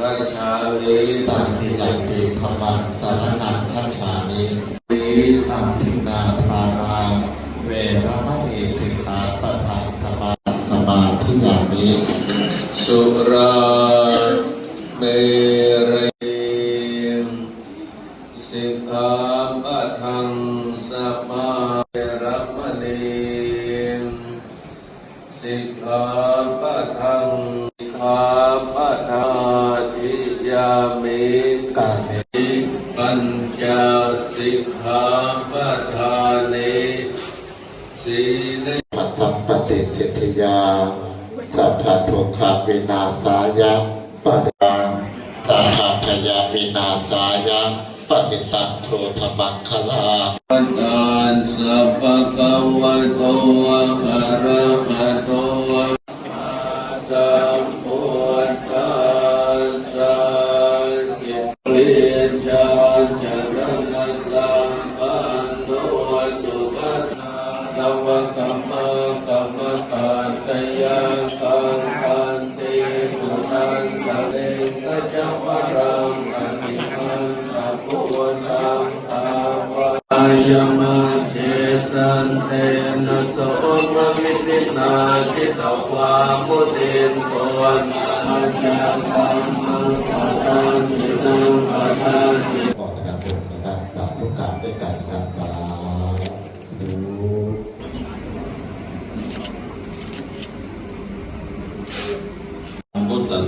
คัจฉามิตามที่ยัมปีธรรมังสารนังคัจฉามิติตามทินนาทาราเวรมณีสิกขาปะทังสมาสมาธิยามิสุราเมรัยสิกขาปะทังสมาเวรมณีสิกขาปะทังสิกขา ทาทิยามิกาเมปัญจสิกขาปะทานิสีเลปัจสัมปติสิทธิยาสัพพะทุกขวินาศายะปะดังสัพพะยาวินาศายะปฏิตังโทธรรมังคลาปัญญานสัพพะกวะโต ยาสังกันติสุนันตะเลสัจวะรังอภิมันตะพุทธังตาวะอายมาเจตันเตนะโสมมิตินาจิตวามุตินโกนอาจาปัมมังปะตันตินัง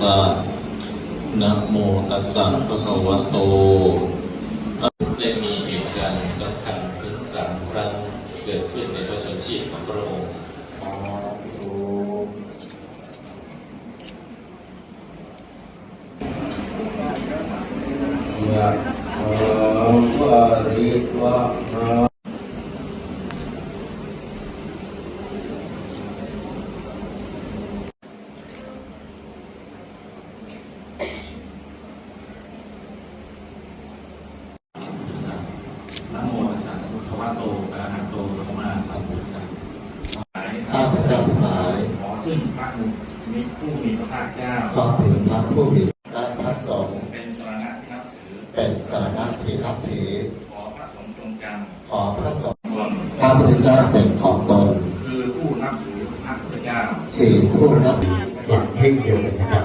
สะนะโมตัสสะภะคะวะโต ได้มีเหตุการณ์สำคัญถึงสามครั้งเกิดขึ้นในพระชนชีพของพระองค์ยะถาวาริวะหานะโมตัสสะภะคะวะ โตอะระหะโตสัมมาสัมพุทธัสสะข้าพเจ้าทั้งหลาย ขอขึ้นพระมีผู้มีพระภาคเจ้าขอถึงพระผู้มีและพระสงฆ์เป็นสรณะที่นับถือ เป็นสารณะที่นับถือ ขอพระสงฆ์จงจขอพระสงฆ์ำตนพระพุทธเจ้าเป็นของตน คือผู้นับถือพระพุทธเจ้าที่ผู้นับถือหลักให้เกี่ยวกันนะครับ